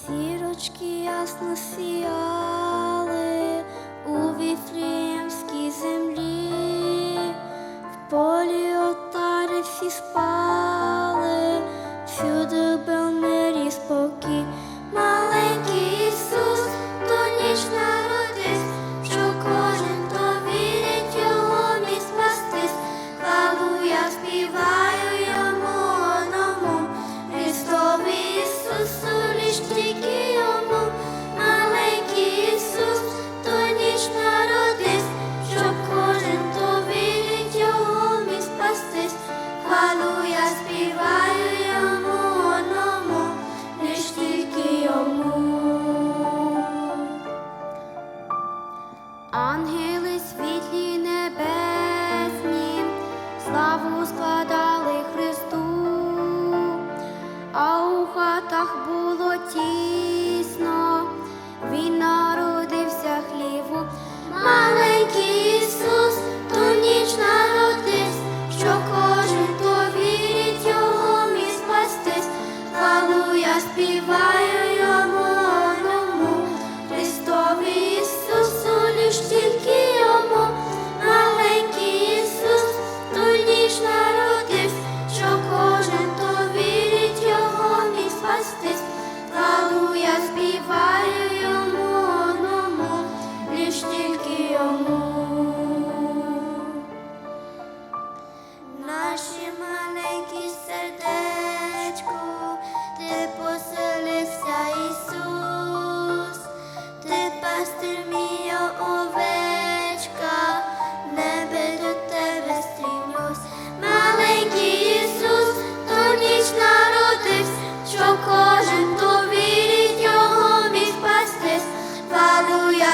Сірочки ясно сіяли у вітрімській землі, в полі отари всі спали. ангели світлі небесні, славу складали Христу, а у хатах було тісно. війна.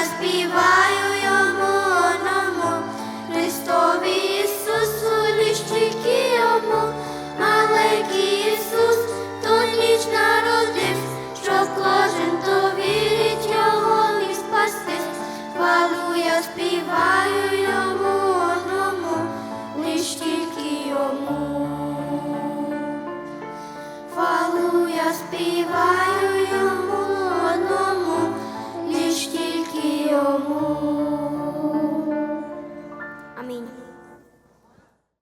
Співаю йому одному, Христові Ісусу, ліщики йому, маленький Ісус, ту ніч народив, що кожен то вірить його і спасти, хвалу я співаю йому одному, лиш тільки йому, хвалу я співаю.